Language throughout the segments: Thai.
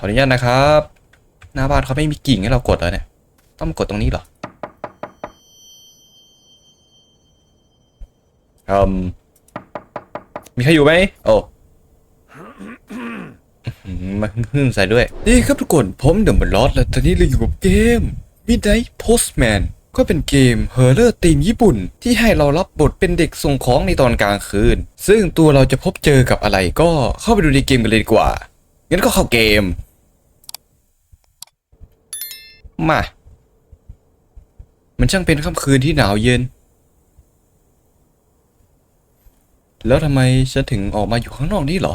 ขออนุญาตนะครับ หน้าบ้านเขาไม่มีกิ่งให้เรากดเหรอเนี่ย ต้องกดตรงนี้เหรออืมมีใครอยู่ไหมโอ้มาฮึ่มใส่ด้วยนี่ครับทุกคนผมเดอะมอนลอสและตอนนี้เราอยู่กับเกม Midnight Postman ก็เป็นเกมเฮอร์เรอร์ทีมญี่ปุ่น ที่ให้เรารับบทเป็นเด็กส่งของในตอนกลางคืน ซึ่งตัวเราจะพบเจอกับอะไรก็เข้าไปดูในเกมกันเลยดีกว่า งั้นก็เข้าเกม มา มันช่างเป็นค่ำคืนที่หนาวเย็น แล้วทำไมฉันถึงออกมาอยู่ข้างนอกนี่หรอ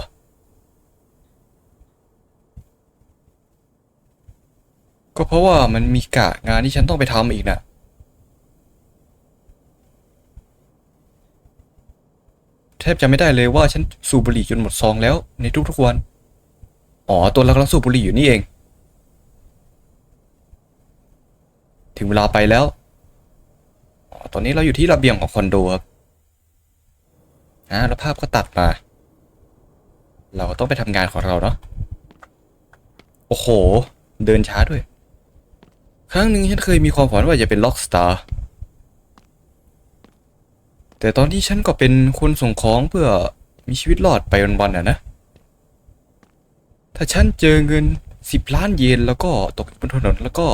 ก็เพราะว่ามันมีกะงานที่ฉันต้องไปทำอีกน่ะแทบจะไม่ได้เลยว่าฉันสูบบุหรี่จนหมดซองแล้วในทุกๆวัน อ๋อ ตัวเรากำลังสูบบุหรี่อยู่นี่เอง ถึงเวลาไปแล้วอตอนนี้เราอยู่ที่ระเบียงของคอนโดครับอ่าแล้วภาพก็ตัดมา เราก็ต้องไปทำงานของเราเนาะ โอ้โห เดินช้าด้วย ครั้งหนึ่งฉันเคยมีความฝันว่าจะเป็นล็อกสตาร์ แต่ตอนที่ฉันก็เป็นคนส่งของเพื่อมีชีวิตรอดไปวันๆอะนะ ถ้าฉันเจอเงินสิบล้านเยนแล้วก็ตกบนถนนแล้วก็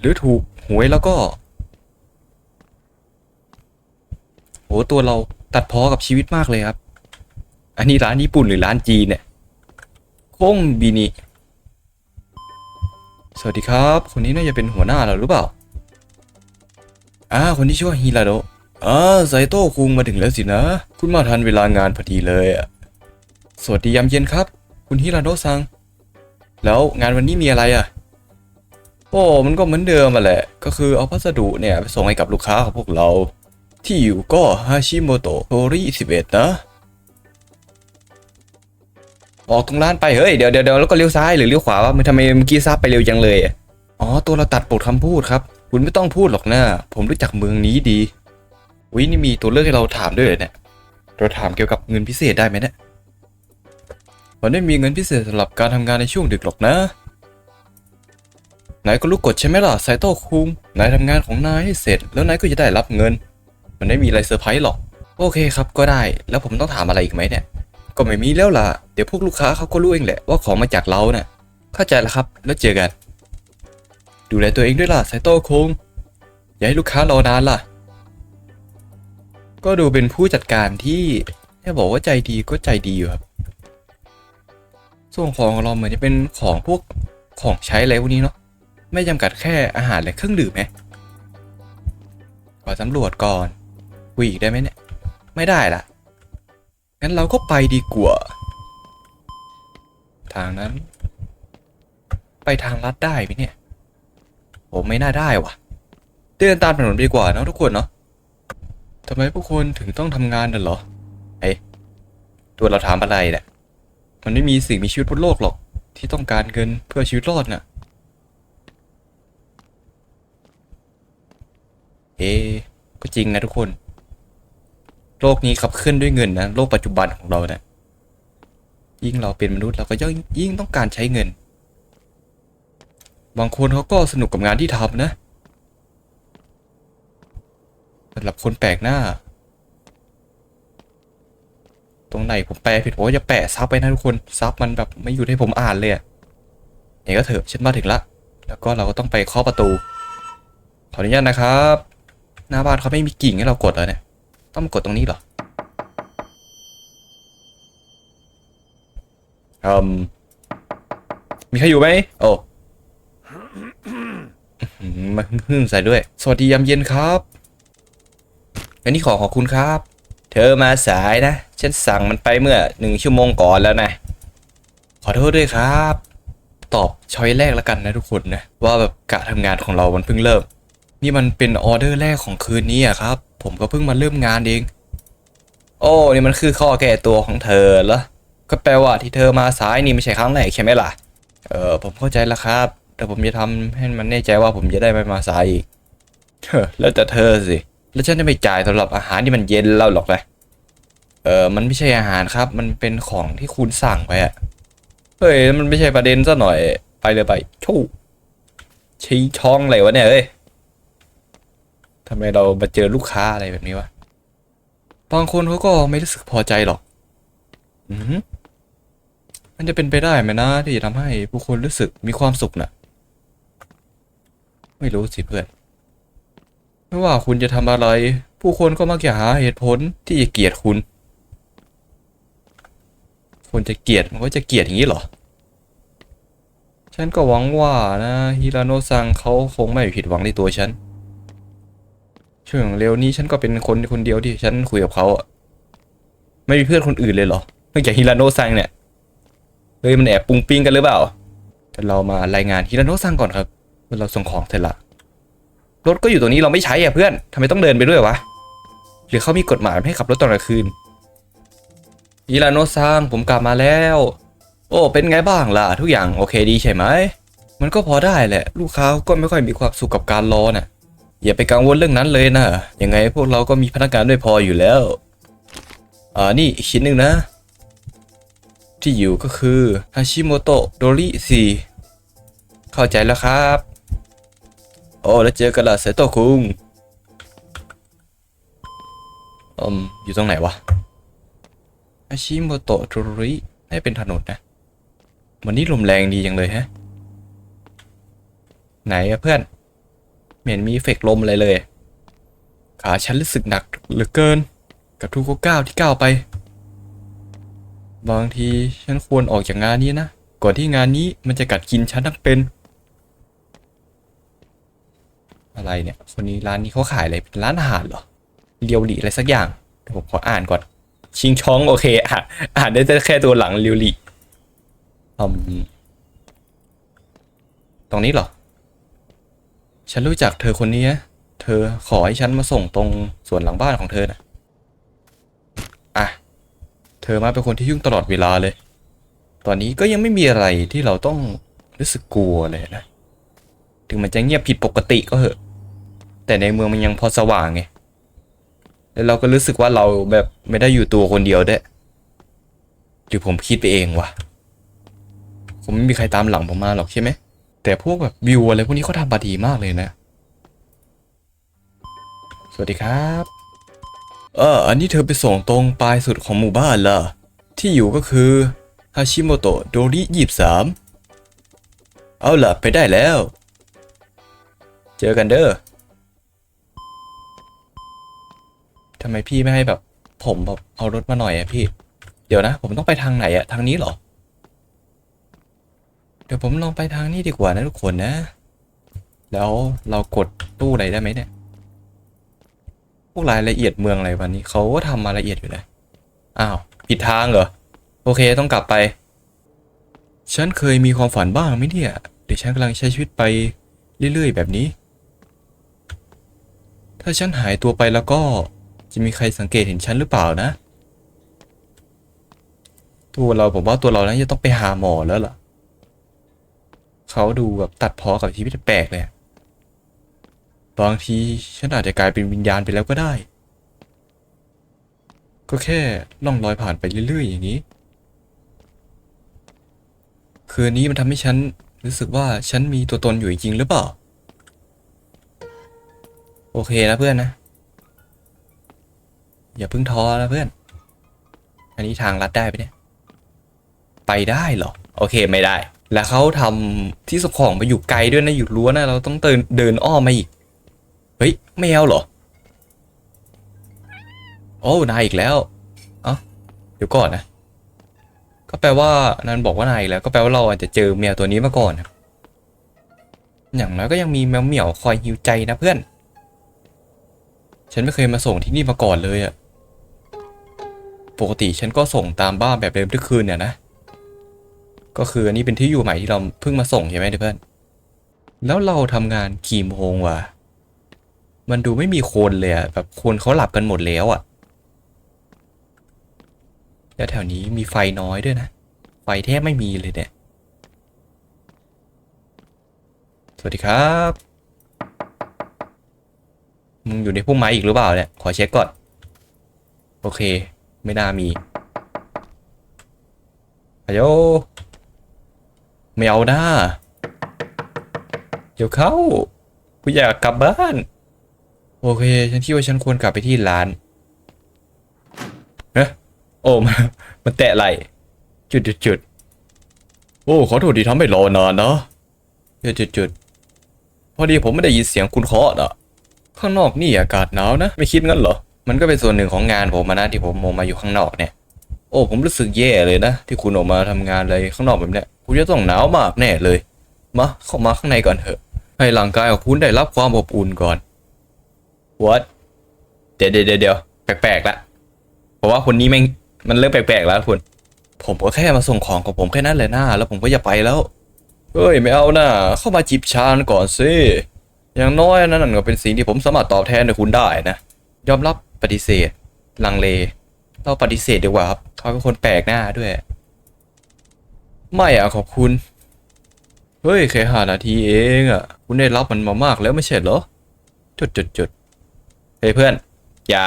หรือถูกหวยแล้วก็โหตัวเราตัดพ้อกับชีวิตมากเลยครับ อันนี้ร้านญี่ปุ่นหรือร้านจีนเนี่ยคงบินิสวัสดีครับ คนนี้น่าจะเป็นหัวหน้าเราหรือเปล่าอ่าคนที่ชื่อว่าฮิราโดะอ่าไซโต้คุงมาถึงแล้วสินะ คุณมาทันเวลางานพอดีเลยอะสวัสดียามเย็นครับ คุณฮิราโดะซัง แล้วงานวันนี้มีอะไรอะ โอ้มันก็เหมือนเดิมมาแหละ ก็คือเอาพัสดุเนี่ยไปส่งให้กับลูกค้าของพวกเรา ที่อยู่ก็ฮาชิโมโตะโทริ11 นะ ออกตรงร้านไป เฮ้ย เดี๋ยวเดี๋ยวแล้วก็เลี้ยวซ้ายหรือเลี้ยวขวาวะมันทำไมเมื่อกี้ซับไปเร็วจังเลย อ๋อ ตัวเราตัดบทคำพูดครับ คุณไม่ต้องพูดหรอกนะ ผมรู้จักเมืองนี้ดีวินี่มีตัวเลือกให้เราถามด้วยเหรอเนี่ย เราถามเกี่ยวกับเงินพิเศษได้ไหมเนี่ยมันไม่มีเงินพิเศษสำหรับการทำงานในช่วงดึกหรอกนะ นายก็รู้กฎใช่ไหมล่ะไซโต้คุงนายทำงานของนายให้เสร็จ แล้วนายก็จะได้รับเงิน มันไม่มีอะไรเซอร์ไพรส์หรอก โอเคครับก็ได้ แล้วผมต้องถามอะไรอีกไหมเนี่ย ก็ไม่มีแล้วล่ะ เดี๋ยวพวกลูกค้าเขาก็รู้เองแหละว่าของมาจากเราน่ะเข้าใจแล้วครับ แล้วเจอกัน ดูแลตัวเองด้วยล่ะไซโต้คุงอย่าให้ลูกค้ารอนานล่ะ ก็ดูเป็นผู้จัดการที่จะบอกว่าใจดีก็ใจดีอยู่ครับ ส่วนของของเราเหมือนจะเป็นของพวกของใช้อะไรพวกนี้เนาะ ไม่จำกัดแค่อาหารและเครื่องดื่มไหมขอสำรวจก่อนคุยอีกได้ไหมเนี่ย ไม่ได้ละงั้นเราก็ไปดีกว่า ทางนั้น ไปทางลัดได้ไหมเนี่ยผมไม่น่าได้ว่ะเดินตามถนนดีกว่าเนะทุกคนเนาะทำไมพวกคนถึงต้องทำงานกันเหรอเอ้ตัวเราถามอะไรเนี่ยมันไม่มีสิ่งมีชีวิตบนโลกหรอก ที่ต้องการเงินเพื่อชีวิตรอดน่ะ เอ๊ก็จริงนะทุกคน โลกนี้ขับเคลื่อนด้วยเงินนะโลกปัจจุบันของเราเนะี่ยยิ่งเราเป็นมนุษย์เราก็ยิ่งยิ่งต้องการใช้เงิน บางคนเขาก็สนุกกับงานที่ทำนะสำหรับคนแปลกหน้า ตรงไหนผมแปลผิดผมจะแปะซับไปนะทุกคนซับมันแบบไม่อยู่ให้ผมอ่านเลยเนี่ยก็เถอะฉันมาถึงละ แล้วก็เราก็ต้องไปเคาะประตู ขออนุญาตนะครับ หน้าบ้านเขาไม่มีกิ่งให้เรากดเลยเนี่ย ต้องมากดตรงนี้เหรออืมมีใครอยู่ไหมโอ้อื้อหือมาฮึ่มๆใส่ด้วย สวัสดียามเย็นครับอันนี้ขอขอบคุณครับ เธอมาสายนะ ฉันสั่งมันไปเมื่อหนึ่งชั่วโมงก่อนแล้วนะ ขอโทษด้วยครับ ตอบช้อยแรกแล้วกันนะทุกคนนะ ว่าแบบกะทำงานของเรามันเพิ่งเริ่ม นี่มันเป็นออเดอร์แรกของคืนนี้อะครับ ผมก็เพิ่งมาเริ่มงานเอง โอ้นี่มันคือข้อแก้ตัวของเธอเหรอก็แปลว่าที่เธอมาสายนี่ไม่ใช่ครั้งแรกใช่ไหมล่ะ เออผมเข้าใจแล้วครับ แต่ผมจะทำให้มันแน่ใจว่าผมจะได้ไม่มาสายอีกเฮ้อแล้วแต่เธอสิ แล้วฉันจะไม่จ่ายสำหรับอาหารที่มันเย็นแล้วหรอกนะเออมันไม่ใช่อาหารครับ มันเป็นของที่คุณสั่งไปอะเฮ้ยมันไม่ใช่ประเด็นซะหน่อยไปเลยไปชู่ชี้ช่องอะไรวะเนี่ยเอ้ย ทำไมเรามาเจอลูกค้าอะไรแบบนี้วะ บางคนเขาก็ไม่รู้สึกพอใจหรอกอือหือมันจะเป็นไปได้ไหมนะที่จะทำให้ผู้คนรู้สึกมีความสุขน่ะ ไม่รู้สิเพื่อน ไม่ว่าคุณจะทำอะไร ผู้คนก็มักจะหาเหตุผลที่จะเกลียดคุณ คนจะเกลียดมันก็จะเกลียดอย่างนี้เหรอ ฉันก็หวังว่านะฮิราโนะซังเขาคงไม่ผิดหวังในตัวฉัน ช่วงเร็วนี้ฉันก็เป็นคนคนเดียวที่ฉันคุยกับเขาอะไม่มีเพื่อนคนอื่นเลยเหรอนอกจากฮิราโนะซังเนี่ยเฮ้ยมันแอบปุงปิ้งกันหรือเปล่าแต่เรามารายงานฮิราโนะซังก่อนครับว่าเราส่งของเสร็จละรถก็อยู่ตรงนี้เราไม่ใช้อะเพื่อนทำไมต้องเดินไปด้วยวะหรือเขามีกฎหมายให้ขับรถตอนกลางคืนฮิราโนะซังผมกลับมาแล้ว โอ้เป็นไงบ้างล่ะทุกอย่างโอเคดีใช่ไหมมันก็พอได้แหละ ลูกค้าก็ไม่ค่อยมีความสุขกับการรอน่ะ อย่าไปกังวลเรื่องนั้นเลยนะยังไงพวกเราก็มีพนักงานด้วยพออยู่แล้ว อ่านี่อีกชิ้นหนึ่งนะ ที่อยู่ก็คือฮาชิโมโตะโดริซีเข้าใจแล้วครับ โอ้แล้วเจอกันละเซโตคุงอืมอยู่ตรงไหนวะฮาชิโมโตะโดริน่าจะเป็นถนนนะวันนี้ลมแรงดีจังเลยฮะ ไหนอะเพื่อน เห็นมีเอฟเฟกต์ลมอะไรเลย ขาฉันรู้สึกหนักเหลือเกิน กับทุกก้าวที่ก้าวไป บางทีฉันควรออกจากงานนี้นะ ก่อนที่งานนี้มันจะกัดกินฉันทั้งเป็น อะไรเนี่ย คนนี้ร้านนี้เขาขายอะไรเป็นร้านอาหารเหรอ เรียวหลีอะไรสักอย่างเดี๋ยวผมขออ่านก่อน ชิงช้องโอเคอะอ่านได้แต่แค่ตัวหลังเรียวหลีอืมตรงนี้เหรอ ฉันรู้จักเธอคนนี้นะเธอขอให้ฉันมาส่งตรงสวนหลังบ้านของเธอนะอะ เธอมาเป็นคนที่ยุ่งตลอดเวลาเลย ตอนนี้ก็ยังไม่มีอะไรที่เราต้องรู้สึกกลัวเลยนะ ถึงมันจะเงียบผิดปกติก็เหอะ แต่ในเมืองมันยังพอสว่างไง แล้วเราก็รู้สึกว่าเราแบบไม่ได้อยู่ตัวคนเดียวด้วยหรือผมคิดไปเองวะคงไม่มีใครตามหลังผมมาหรอกใช่ไหม แต่พวกแบบวิวอะไรพวกนี้เขาทำมาดีมากเลยนะ สวัสดีครับ เอออันนี้เธอไปส่งตรงปลายสุดของหมู่บ้านล่ะ ที่อยู่ก็คือฮาชิโมโตะโดริยี่สามเอาล่ะ ไปได้แล้ว เจอกันเด้อทำไมพี่ไม่ให้แบบ ผมแบบเอารถมาหน่อยอะพี่ เดี๋ยวนะ ผมต้องไปทางไหนอะทางนี้เหรอ ดี๋ยวผมลองไปทางนี้ดีกว่านะทุกคนนะ แล้วเรากดตู้อะไรได้ไหมเนี่ย พวกรายละเอียดเมืองอะไรวันนี้เขาก็ทำมาละเอียดอยู่นะอ้าวผิดทางเหรอ โอเคต้องกลับไป ฉันเคยมีความฝันบ้างไหมเนี่ย เดี๋ยวฉันกำลังใช้ชีวิตไปเรื่อยๆ แบบนี้ ถ้าฉันหายตัวไปแล้วก็จะมีใครสังเกตเห็นฉันหรือเปล่านะ ตัวเราผมว่าตัวเราน่าจะต้องไปหาหมอแล้วล่ะ เขาดูแบบตัดพ้อกับชีวิตแปลกเลยบางทีฉันอาจจะกลายเป็นวิญญาณไปแล้วก็ได้ ก็แค่ล่องลอยผ่านไปเรื่อยๆ อย่างนี้ คืนนี้มันทำให้ฉันรู้สึกว่าฉันมีตัวตนอยู่จริงหรือเปล่า โอเคนะเพื่อนนะ อย่าพิ่งท้อนะเพื่อน อันนี้ทางลัดได้ไปะเนี่ย ไปได้เหรอ โอเคไม่ได้ แล้วเขาทำที่สกของไปอยู่ไกลด้วยนะอยู่รั้วนะเราต้องเดินเดินอ้อมมาอีก เฮ้ยแมวเหรอ โอ้นายอีกแล้วเอ้าเดี๋ยวก่อนนะ ก็แปลว่านันบอกว่านายอีกแล้วก็แปลว่าเราอาจจะเจอแมวตัวนี้มาก่อนครับอย่างน้อยก็ยังมีแมวเหมียวคอยฮิวใจนะเพื่อน ฉันไม่เคยมาส่งที่นี่มาก่อนเลยอะปกติฉันก็ส่งตามบ้านแบบเดิมทุกคืนเนี่ยนะ ก็คืออันนี้เป็นที่อยู่ใหม่ที่เราเพิ่งมาส่งใช่ไหมเพื่อน แล้วเราทำงานกี่โมงวะ มันดูไม่มีคนเลยอะแบบคนเขาหลับกันหมดแล้วอะแล้วแถวนี้มีไฟน้อยด้วยนะ ไฟแทบไม่มีเลยเนี่ย สวัสดีครับ มึงอยู่ในพุ่มไม้อีกหรือเปล่าเนี่ย ขอเช็คก่อน โอเค ไม่น่ามีฮัลโหล ไม่เอาหน้า เดี๋ยวเข้ากูอยากกลับบ้าน โอเค ฉันคิดว่าฉันควรกลับไปที่ร้านเอ๊ะโอ้มันมันแตะไหลจุดจุดจุดโอ้ขอโทษที่ทำให้รอนานนะจุดจุดจุดพอดีผมไม่ได้ยินเสียงคุณเคาะอะข้างนอกนี่อากาศหนาวนะ ไม่คิดงั้นเหรอ มันก็เป็นส่วนหนึ่งของงานผมนะที่ผมออกมาอยู่ข้างนอกเนี่ย โอ้ผมรู้สึกแย่เลยนะ ที่คุณออกมาทำงานอะไรข้างนอกแบบเนี้ย คุณจะต้องหนาวมากแน่เลย มาเข้ามาข้างในก่อนเถอะ ให้ร่างกายของคุณได้รับความอบอุ่นก่อน What เดี๋ยวเดี๋ยวเดี๋ยวแปลกๆละเพราะว่าคนนี้แม่งมันเริ่มแปลกๆแล้วคุณ ผมก็แค่มาส่งของของผมแค่นั้นเลยนะแล้วผมก็จะไปแล้ว เฮ้ยไม่เอานะเข้ามาจิบชานก่อนสิอย่างน้อยนั่นก็เป็นสิ่งที่ผมสามารถตอบแทนในคุณได้นะ ยอมรับปฏิเสธ ลังเล เราปฏิเสธดีกว่าครับเขาเป็นคนแปลกหน้าด้วย ไม่อะขอบคุณ เฮ้ยแค่ห้านาทีเองอะคุณได้รับมันมามากแล้วไม่ใช่เหรอ จุดจุดจุดเฮ้ยเพื่อน อย่า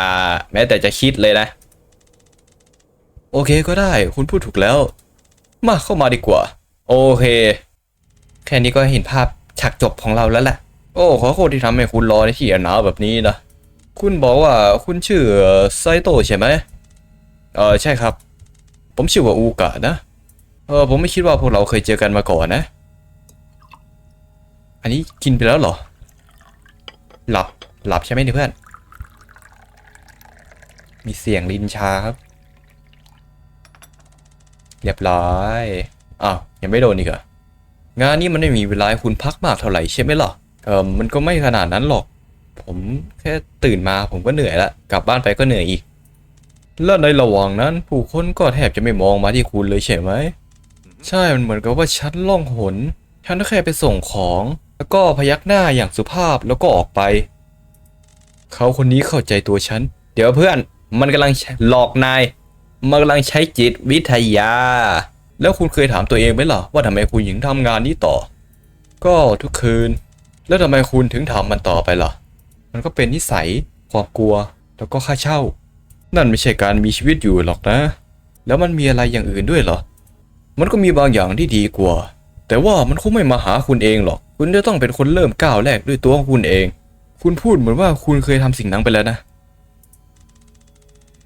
แม้แต่จะคิดเลยนะ โอเคก็ได้ คุณพูดถูกแล้ว มาเข้ามาดีกว่า โอเค แค่นี้ก็เห็นภาพฉากจบของเราแล้วแหละ โอ้ขอโทษที่ทำให้คุณรอในที่หนาวแบบนี้นะ คุณบอกว่าคุณชื่อไซโตใช่ไหมเออใช่ครับ ผมชื่อว่าอูกะนะ เออผมไม่คิดว่าพวกเราเคยเจอกันมาก่อนนะ อันนี้กินไปแล้วเหรอ หลับหลับใช่ไหมเนี่ยเพื่อน มีเสียงลินชาครับ เรียบร้อยอ้าวยังไม่โดนอีกเหรองานนี้มันไม่มีเวลาให้คุณพักมากเท่าไหร่ใช่ไหมล่ะเออมันก็ไม่ขนาดนั้นหรอก ผมแค่ตื่นมาผมก็เหนื่อยละกลับบ้านไปก็เหนื่อยอีกแล้วในระหว่างนั้น ผู้คนก็แทบจะไม่มองมาที่คุณเลยใช่ไหม ใช่มันเหมือนกับว่าฉันล่องหน ฉันก็แค่ไปส่งของ แล้วก็พยักหน้าอย่างสุภาพแล้วก็ออกไป เขาคนนี้เข้าใจตัวฉัน เดี๋ยวเพื่อน มันกำลังหลอกนาย มันกำลังใช้จิตวิทยา แล้วคุณเคยถามตัวเองไหมล่ะว่าทำไมคุณถึงทำงานนี้ต่อ ก็ทุกคืน แล้วทำไมคุณถึงทำมันต่อไปล่ะ มันก็เป็นนิสัย ความกลัว แล้วก็ค่าเช่า นั่นไม่ใช่การมีชีวิตอยู่หรอกนะ แล้วมันมีอะไรอย่างอื่นด้วยเหรอ มันก็มีบางอย่างที่ดีกว่า แต่ว่ามันคงไม่มาหาคุณเองหรอก คุณจะต้องเป็นคนเริ่มก้าวแรกด้วยตัวของคุณเอง คุณพูดเหมือนว่าคุณเคยทำสิ่งนั้นไปแล้วนะ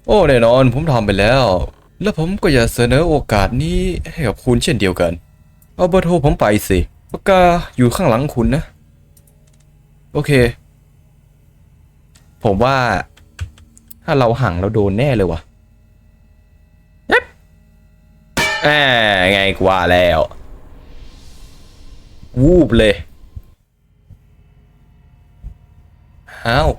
โอ้แน่นอนผมทำไปแล้ว แล้วผมก็อยากเสนอโอกาสนี้ให้กับคุณเช่นเดียวกัน เอาเบอร์โทรผมไปสิปากกาอยู่ข้างหลังคุณนะ โอเค ผมว่า ถ้าเราห่างเราโดนแน่เลยวะยับ แหมไงกว่าแล้ว วูบเลยอ้าว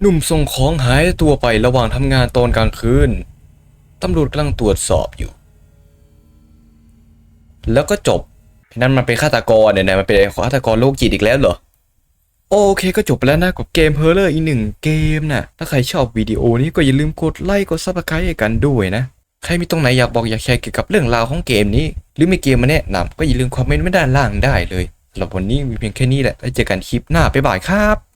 หนุ่มส่งของหายตัวไประหว่างทำงานตอนกลางคืน ตำรวจกำลังตรวจสอบอยู่ แล้วก็จบ นั่นมันเป็นฆาตกรเนี่ยนะมันเป็นฆาตกรโรคจิตอีกแล้วเหรอ โอเคก็จบแล้วนะกับเกมเพลเลอร์อีกหนึ่งเกมนะถ้าใครชอบวิดีโอนี้ก็อย่าลืมกดไลค์กดซับสไครต์ให้กันด้วยนะ ใครมีตรงไหนอยากบอกอยากแชร์เกี่ยวกับเรื่องราวของเกมนี้ หรือมีเกมมาแนะนำก็อย่าลืมคอมเมนต์ไว้ด้านล่างได้เลยสำหรับวันนี้มีเพียงแค่นี้แหละแล้วเจอกันคลิปหน้าบ๊ายบายครับ